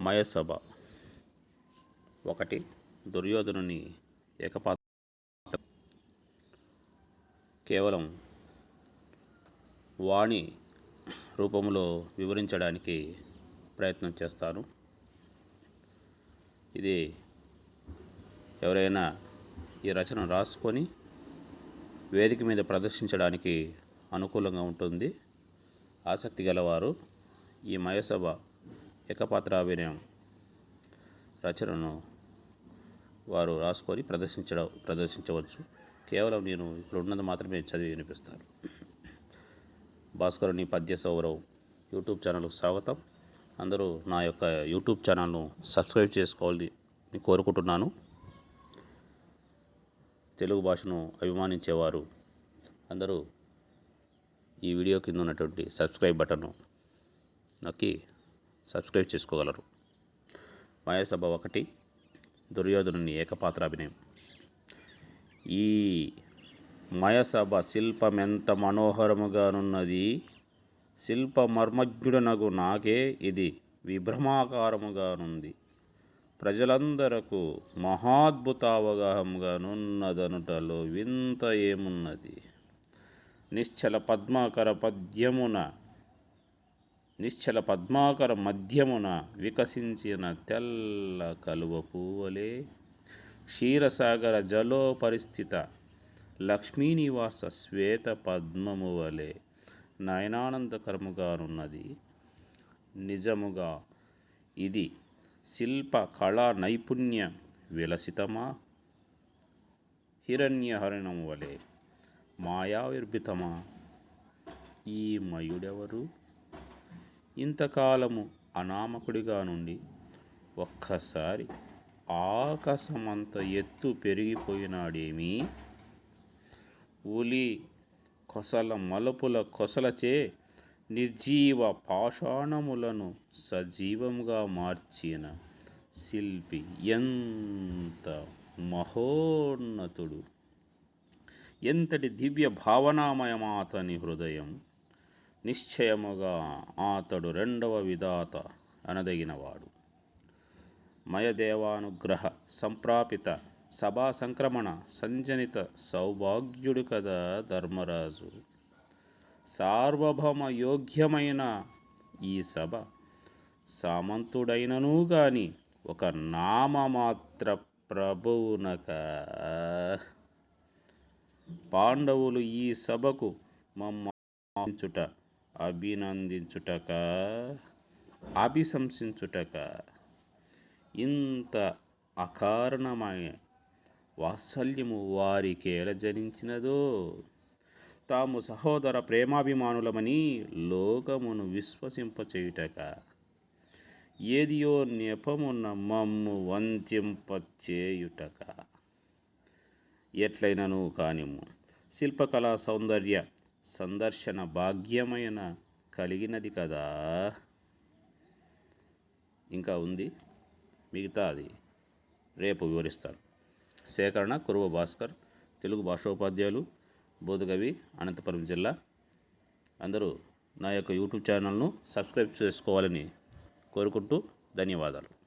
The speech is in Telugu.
మయసభ. ఒకటి దుర్యోధనుని ఏకపాత్ర కేవలం వాణి రూపంలో వివరించడానికి ప్రయత్నం చేస్తాను. ఇది ఎవరైనా ఈ రచన రాసుకొని వేదిక మీద ప్రదర్శించడానికి అనుకూలంగా ఉంటుంది. ఆసక్తి గలవారు ఈ మయసభ ఏకపాత్రాభినయం. రచనను వారు రాసుకొని ప్రదర్శించడం ప్రదర్శించవచ్చు. కేవలం నేను ఇక్కడ ఉన్నది మాత్రమే చదివి వినిపిస్తాను. భాస్కరుని పద్య సౌరవ్ యూట్యూబ్ ఛానల్కు స్వాగతం. అందరూ నా యొక్క యూట్యూబ్ ఛానల్ను సబ్స్క్రైబ్ చేసుకోవాలని కోరుకుంటున్నాను. తెలుగు భాషను అభిమానించేవారు అందరూ ఈ వీడియో కింద ఉన్నటువంటి సబ్స్క్రైబ్ బటన్ను నొక్కి సబ్స్క్రైబ్ చేసుకోగలరు. మాయాసభ ఒకటి దుర్యోధనుని ఏకపాత్రాభినయం. ఈ మయసభ శిల్పమెంత మనోహరముగానున్నది శిల్ప మర్మజ్ఞుడనగు నాకే ఇది విభ్రమాకారముగానుంది. ప్రజలందరకు మహాద్భుతావగాహముగానున్నదనుటలో వింత ఏమున్నది? నిశ్చల పద్మాకర పద్యమున నిశ్చల పద్మాకర మధ్యమున వికసించిన తెల్ల కలువ పువ్వలే. క్షీరసాగర జలో పరిస్థిత లక్ష్మీనివాస శ్వేత పద్మము వలె నయనానందకరముగానున్నది నిజముగా ఇది శిల్ప కళా నైపుణ్య విలసితమా? హిరణ్యహరణం వలె మాయావిర్భితమా? ఈ మయుడెవరు? ఇంతకాలము అనామకుడిగా నుండి ఒక్కసారి ఆకాశమంత ఎత్తు పెరిగిపోయినాడేమీ? ఉలి కొసల మలుపుల కొసలచే నిర్జీవ పాషాణములను సజీవముగా మార్చిన శిల్పి ఎంత మహోన్నతుడు! ఎంతటి దివ్య భావనామయమాతని హృదయం నిశ్చయముగా అతడు రెండవ విధాత అనదగినవాడు మయదేవానుగ్రహ సంప్రాపిత సభా సంక్రమణ సంజనిత సౌభాగ్యుడు కదా ధర్మరాజు సార్వభౌమ యోగ్యమైన ఈ సభ సామంతుడైనను గాని ఒక నామమాత్ర ప్రభువునక పాండవులు ఈ సభకు మమ్మించుట అభినందించుటక అభిశంసించుటక. ఇంత అకారణమైన వాత్సల్యము వారికేల జనించినదో? తాము సహోదర ప్రేమాభిమానులమని లోకమును విశ్వసింపచేయుటక. ఏదియో నెపమున్న మమ్ము వంచింపచేయుటక ఎట్లయినను కానిము. శిల్పకళా సౌందర్య సందర్శన భాగ్యమైన కలిగినది కదా. ఇంకా ఉంది. మిగతా అది రేపు వివరిస్తాను. సేకరణ కురువ భాస్కర్ తెలుగు భాషోపాధ్యాయులు బోధకవి అనంతపురం జిల్లా. అందరూ నా యొక్క యూట్యూబ్ ఛానల్ను సబ్స్క్రైబ్ చేసుకోవాలని కోరుకుంటూ ధన్యవాదాలు.